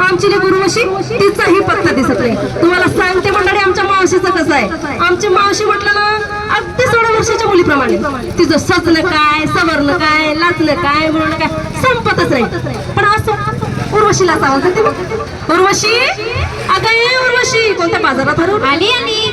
आमची लेक उर्वशी तिचाही पत्ता दिसत नाही. तुम्हाला सांगते मंडळी आमच्या मावशीचं कसं आहे? आमची मावशी म्हटलं ना अगदी सोळा वर्षाच्या मुलीप्रमाणे. तिचं सजलं काय सवरलं काय लाचलं काय म्हणून काय संपतच नाही. पण असं उर्वशीला आवडतं बघ. उर्वशी? अगं उर्वशी कोणत्या बाजारात हरवून आली आली.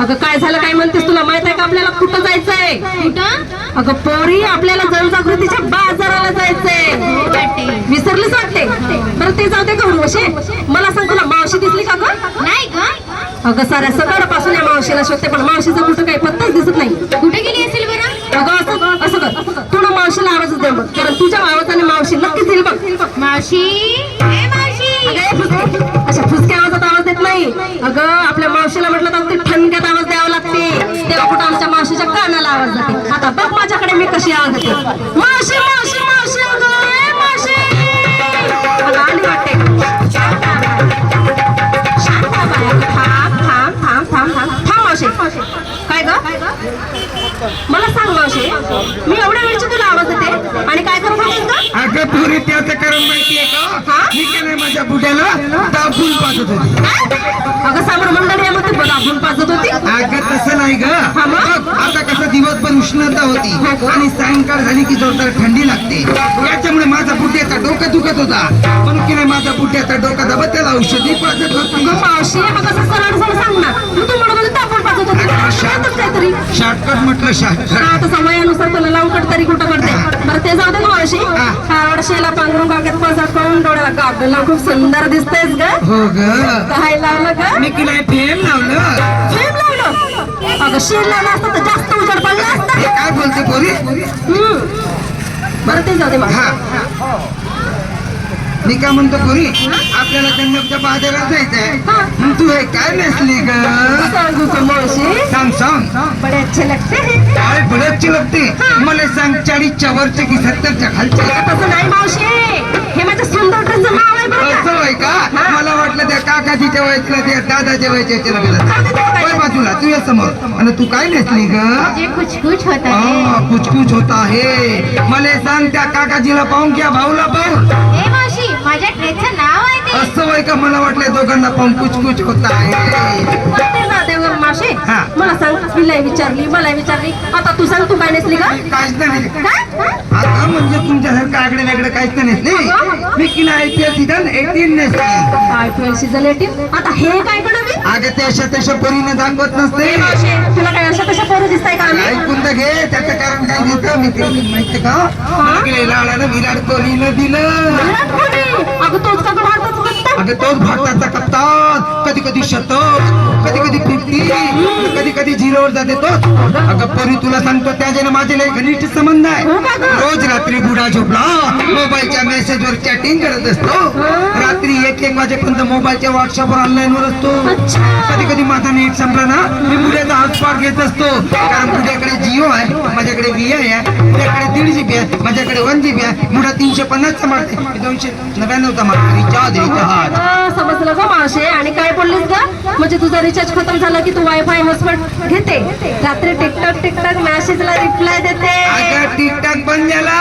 अगं काय झालं काय म्हणतेस तुला? माहीत आहे का आपल्याला कुठं जायचंय? कुठं? अगं पोरी आपल्याला जनजागृतीच्या बाजाराला जायचंय. हो विसरलीच वाटते बरं ते जाऊ दे का उर्वशी मला सांग तुला मावशी दिसली का ग? नाही ग. अगं साऱ्या सकाळपासून या मावशीला शोधते पण मावशीचा कुठं काही पत्ताच दिसत नाही. कुठे गेली असेल बरं? अगं असं असं कर. तू ना मावशीला आवाजच दे बघ कारण तुझ्या आवाजाने मावशी नक्कीच येईल बघ. मावशी. मावशी. अशा फुसक्या आवाजात आवाज देत नाही. अगं माझ्याकडे मी कशी आवाज देते मावशी मावशी मावशी मावशी. अगं आली वाटते. शांत बाई, अगं थांब थांब थांब थांब. थांब थांब मावशी. काय ग? मला सांग मावशी. मी एवढ्या वेळची तुला आवाज आणि काय होतीस ग अगं पुरी त्याचं कारण माहितीये का? मी माझ्या बुड्याला दाबून पाजत होती. अगं सामोर मंडळी मग ती दाबून पाजत होती? अगं तसं नाही ग. हा आता कसं दिवसभर उष्णता होती हो? आणि सायंकाळ झाली की जोरदार थंडी लागते. याच्यामुळे माझा बुड्याचा डोकं दुखत होता. म्हणून की नाही माझा बुड्याचा डोका दाबत त्याला औषधी पाजत होती. मावशी असं सरळ सरळ सांग ना. तू म्हणत होती दाबून पाजत होती. काहीतरी शॉर्टकट म्हटलं शॉर्टकट हा आता वयानुसार तुला लावून कट तरी कुठं करते? बरं ते जाऊ दे ना मावशी. हा. शेला पांघरून कागद पसार करून डोळ्याला कागदला खूप सुंदर दिसतेस ग. हो ग. काय लावलं मी की नाही फेम लावलं. फ्रेम लावलं? अगं शेर लावलं असतं तर जास्त उजेड पडला असता. काय बोलते पोरी? हम्म. बरं ते जाऊ दे मावशी. मी काय म्हणतो पुरी आपल्याला जंगलच्या बाजारात जायचंय. मग तू हे काय नेसली ग? सांगू का मावशी. सांग सांग. बडे अच्छे लगते हैं. काय लागते? मला सांग चाळीसच्या वरचे की सत्तरच्या खालचे? तसं नाही मावशी. हे माझ्या सुंदर ड्रेसचं नाव आहे बरं का? असं होय का? मला वाटलं त्या काकाजीच्या वयातलं त्या दादाच्या वयाच्या होय बाजूला तू ये समोर. आणि तू काय नेसली ग? जे कुछ कुछ होता है कुछ कुछ होता है मला सांग त्या काकाजीला पाहून क्या भाऊला पाहून ए माझ्या ड्रेसचं नाव आहे ते. असं होय का? मला वाटलं दोघांना कुछ कुछ होता आहे. ते हा. मला सांग तिला विचारली मला विचारली. आता तू सांग तू काय नेसली का काहीच नाही काय? आता म्हणजे तुमच्यासारखं आगडे वेगळे काहीच नाही नेसली. मी किला IPL season eighteen नेसली. I P L season eighteen आता हे काय कडवी अगं ते अशा तशा परीने दाखवत नसते. तुला काय अशा कशा पोरं दिसताय का? आम्ही ऐकून तर घे? त्याचं कारण काय? घेतं मी ते माहितीये का? नाही लाडानं विराट कोहलीनं दिलं. विराट कोहली? अगं तोच का अगं तोच भारताचा कप्तान. कधी कधी शतक कधी कधी फिफ्टी कधी कधी झिरोवर जाते तोच अगं परी तुला सांगतो त्याच्यानं माझे लय घनिष्ठ संबंध आहे. हो? रोज रात्री बुडा झोपला मोबाईलच्या मेसेजवर चॅटिंग करत असतो. रात्री एक एक वाजेपर्यंत मोबाईलच्या व्हॉट्सअपवर ऑनलाईन वर असतो. कधी कधी माझा नेट संपला ना मी बुड्याचा हॉटस्पॉट घेत असतो. कारण बुड्याकडे जिओ आहे माझ्याकडे व्ही आय आहे बुड्याकडे दीड जीबी आहे माझ्याकडे वन जीबी आहे बुडा तीनशे पन्नासचा मारते दोनशे नव्याण्णवचा मारते रिचार्ज रिचार्ज. हा, समजलं का आणि काय बोललीस का म्हणजे तुझा रिचार्ज खतम झाला की तू वायफाय हॉटस्पॉट घेते? रात्री टिकटॉक टिकटॉक मेसेजला रिप्लाय देते. टिकटॉक बंद झाला.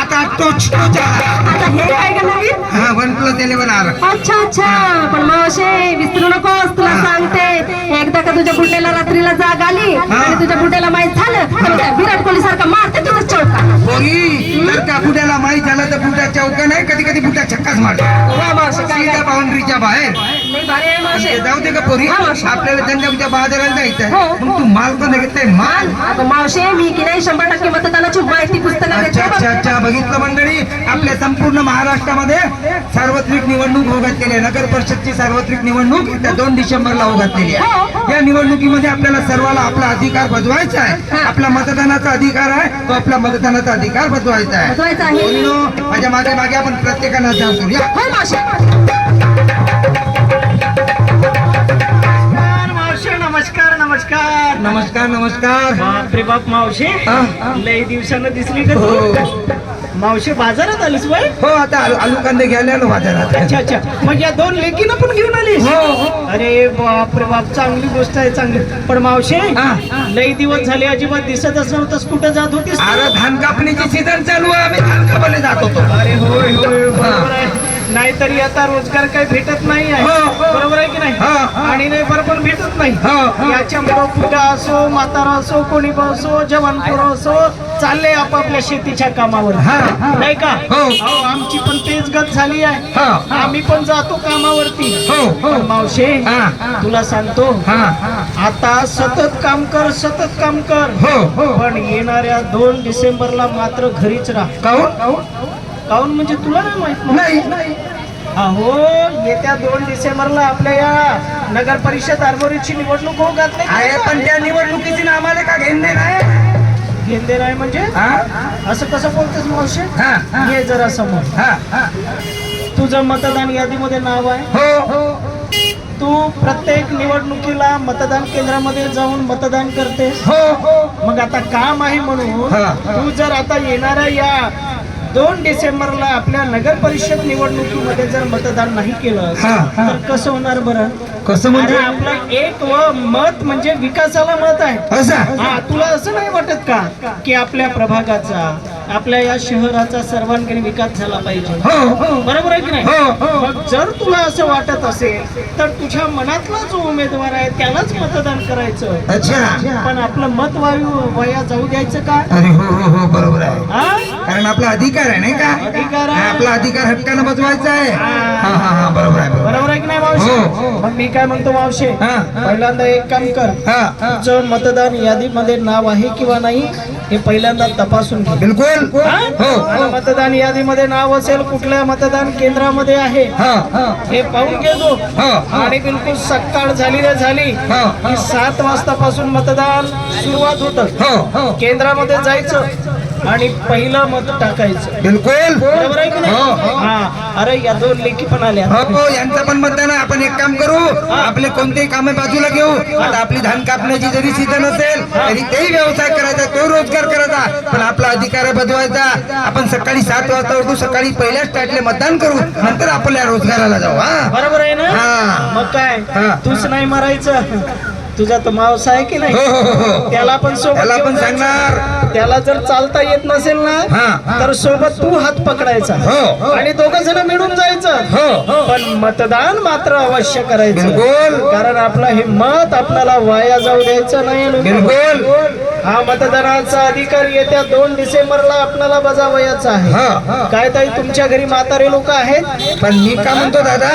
आता टोच टोच आता हे काय का नवीन? हा वन प्लस इलेव्हन अच्छा अच्छा. पण मावशे विसरू नकोस तुला सांगते. एकदा का तुझ्या बुड्याला रात्रीला जाग आली आणि तुझ्या बुड्याला माहीत झालं? तर त्या विराट कोहली सारखा मारते तुझं चौका. पोरी जर का बुड्याला माहीत झालं तर बुड्या चौका नाही कधी कधी बुड्या छक्काच मारतो बाउंड्रीच्या बाहेर. भारी आहे मावशे जाऊ दे का पोरी. हा. आपल्याला त्यांच्या बाजाराला जायचंय हो. मग तू माल पण घेताय माल. मावशे मी की नाही शंभर टक्के मतदानाची माहिती पुस्तकं अच्छा अच्छा बघ. अच्छा बघितलं मंडळी आपल्या संपूर्ण महाराष्ट्रामध्ये सार्वत्रिक निवडणूक होऊ घातलेली आहे. नगर परिषदची सार्वत्रिक निवडणूक त्या दोन डिसेंबरला होऊ घातलेली आहे. या निवडणुकीमध्ये आपल्याला सर्वाला आपला अधिकार बजवायचा आहे. आपला मतदानाचा अधिकार आहे. तो आपला मतदानाचा अधिकार बजवायचा आहे. माझ्या मागे मागे आपण प्रत्येकानं जाऊ करूया नमस्कार. नमस्कार नमस्कार. बापरे बाप मावशी? लई दिवसानं दिसली का हो. तू? मावशी बाजारात आलीस बाई हो आता आलू आलू कांदे घ्यायला आलो बाजारात. अच्छा अच्छा. मग या दोन लेकीनं पण घेऊन आलीस? हो हो. अरे बापरे बाप चांगली गोष्ट आहे चांगली. पण मावशी हा. लई दिवस झाले अजिबात दिसतच नव्हतंस कुठं जात होतीस अरे धान कापणीची सीझन चालू आहे आम्ही धान कापायला जात होतो. अरे होय होय. नाहीतरी आता रोजगार काही भेटत नाही आहे हो. बरोबर आहे की नाही हा. आणि नाही बरोबर भेटत नाही हो. याच्यामुळं पुढा असो म्हातारा असो कोणी असो जवान पोरं असो चालले आपापल्या शेतीच्या कामावर हा, हा. नाही का हो. आमची पण तेच गत झाली आहे हा. आम्ही पण जातो कामावरती हो, हो. मावशे हा. तुला सांगतो हा आता सतत काम कर सतत काम कर हो हो पण येणाऱ्या दोन डिसेंबरला मात्र घरीच राहा काऊन? म्हणजे तुला नाही माहीत नाही अहो येत्या दोन डिसेंबरला आपल्या या नगर परिषद आरमोरीची निवडणूक होऊ घातली आहे पण त्या निवडणुकीची ना आम्हाला का घेणे नाही घेणं नाही म्हणजे? हा? असं कसं बोलतोस मावशे? हा हा. ये जरा समोर. हा हा. तुझं मतदान यादीमध्ये नाव आहे? हो. हो तू प्रत्येक निवडणुकीला मतदान केंद्रामध्ये जाऊन मतदान करतेस? हो हो. मग आता काम आहे म्हणून हा. तू जर आता येणाऱ्या या दोन डिसेंबरला आपल्या नगर परिषद निवडणुकीमध्ये जर मतदान नाही केलं. तर कसं होणार बरं कसं म्हणजे? आपलं एक व मत म्हणजे विकासाला मत आहे. असं? हा तुला असं नाही वाटत का की आपल्या प्रभागाचा आपल्या या शहराचा सर्वांगीण विकास झाला पाहिजे? हो. हो बरोबर आहे की नाही? हो. मग जर तुला असं वाटत असेल तर तुझ्या मनातला जो उमेदवार आहे त्यालाच मतदान करायचं. अच्छा. पण आपलं मत वायू वया जाऊ द्यायचं का? अरे हो हो हो बरोबर आहे. हा? कारण आपला अधिकार आहे नाही का? अधिकार आहे. हा, आपला अधिकार हक्कानं बजवायचा आहे. हा. हा हा हा बरोबर आहे बरोबर बरोबर आहे की नाही मावशे? हो. मग मी काय म्हणतो मावशे? हा. पहिल्यांदा एक काम कर. तुमचं मतदान यादीमध्ये नाव आहे किंवा नाही हे पहिल्यांदा तपासून घे. बिलकुल. हा? हो. मतदान यादीमध्ये नाव असेल कुठल्या मतदान केंद्रामध्ये आहे हा. पाहून घेतो हा. आणि बिलकुल सकाळ झाली रे झाली हा, सात वाजतापासून मतदान सुरुवात होत. हो. हो. केंद्रामध्ये जायचं. आणि पहिलं मत टाकायचं. बिलकुल. बरोबर आहे की नाही? हो, हो. हा. अरे या दोन लेखी पण आल्या. हो हो यांचं पण मतदान आहे. आपण एक काम करू. आपले कोणतेही कामे बाजूला घेऊ. आता आपली धान कापण्याची जरी सीझन असेल तरी तेही व्यवसाय करायचा तो रोजगार करायचा. पण आपला अधिकार आहे बजवायचा आपण सकाळी सात वाजता उठू सकाळी पहिल्याच टाटले मतदान करू. नंतर आपल्या रोजगाराला जाऊ हा. बरोबर आहे ना? हा. मग काय? हा. तूच नाही मारायचं. तुझा तो मावस आहे की नाही हो हो हो त्याला पण सोबत त्याला पण घेऊन जायचं. सांगणार. त्याला जर चालता येत नसेल हा, ना हा. तर सोबत तू हात पकडायचा हो. आणि दोघं जण मिळून जायचं हो. पण मतदान मात्र अवश्य करायचं बिलकुल. कारण आपला हे मत आपल्याला वाया जाऊ द्यायचं नाही लोक. बिलकुल हा मतदानाचा अधिकार येत्या दोन डिसेंबरला आपल्याला बजावयाचा आहे हा, हा. काय ताई तुमच्या घरी म्हातारे लोक आहेत पण मी का म्हणतो दादा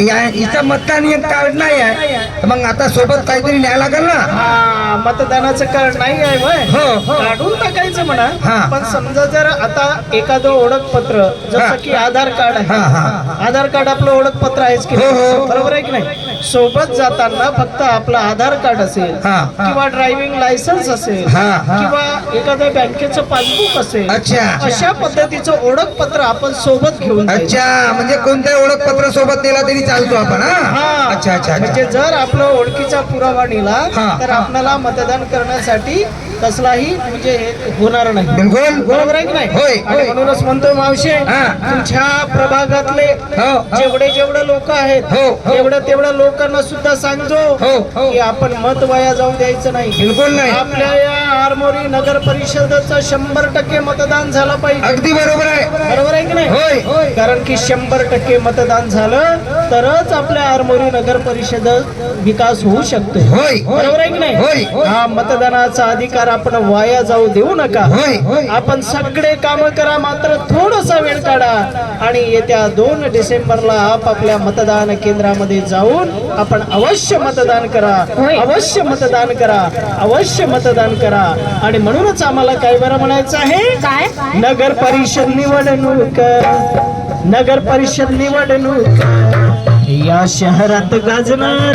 या इथं मतदान एक कार्ड नाही आहे मग आता सोबत काहीतरी न्याय लागेल ना हा मतदानाचं कार्ड नाही आहे वय हो, हो. काढून टाकायचं म्हणा हा. पण समजा जर आता एखादं ओळखपत्र हा. जसं की आधार कार्ड हा, आहे हा. आधार कार्ड आपलं ओळखपत्र आहेच की हो, नाही? हो. बरोबर आहे की नाही सोबत जाताना फक्त आपलं आधार कार्ड असेल हा, हा. किंवा ड्रायव्हिंग लायसन्स असेल. किंवा एखाद्या बँकेचं पासबुक असेल अच्छा. अशा पद्धतीचं ओळखपत्र आपण सोबत घेऊन. अच्छा म्हणजे कोणत्या ओळखपत्र सोबत नेला तरी चालतो आपण. अच्छा अच्छा म्हणजे जर आपलं ओळखीचा पुरावा नेला. तर आपल्याला मतदान करण्यासाठी कसलाही म्हणजे होणार नाही बिलकुल बरोबर आहे की नाही. म्हणूनच म्हणतो मावशे. तुमच्या प्रभागातले हो, हो. जेवढे जेवढे लोक आहेत हो, हो. तेवढ्या तेवढ्या लोकांना सुद्धा सांगतो. की आपण मत वाया जाऊ द्यायचं नाही बिलकुल नाही आपल्या या आरमोरी नगर परिषदेचं शंभर टक्के मतदान झालं पाहिजे. अगदी बरोबर आहे. बरोबर आहे की नाही? होय. कारण की शंभर टक्के मतदान झालं तरच आपल्या आरमोरी नगर परिषद विकास होऊ शकतो. होय. बरोबर आहे की नाही? होय. हा मतदानाचा अधिकार आपण वाया जाऊ देऊ नका. आपण सगळे काम करा मात्र थोडासा वेळ काढा आणि येत्या दोन डिसेंबरला आपापल्या मतदान केंद्रामध्ये जाऊन आपण अवश्य मतदान करा. अवश्य मतदान करा. अवश्य मतदान करा. आणि म्हणूनच आम्हाला काय बरं म्हणायचं आहे. काय? नगर परिषद निवडणूक नगर परिषद निवडणूक या शहरात गाजणार.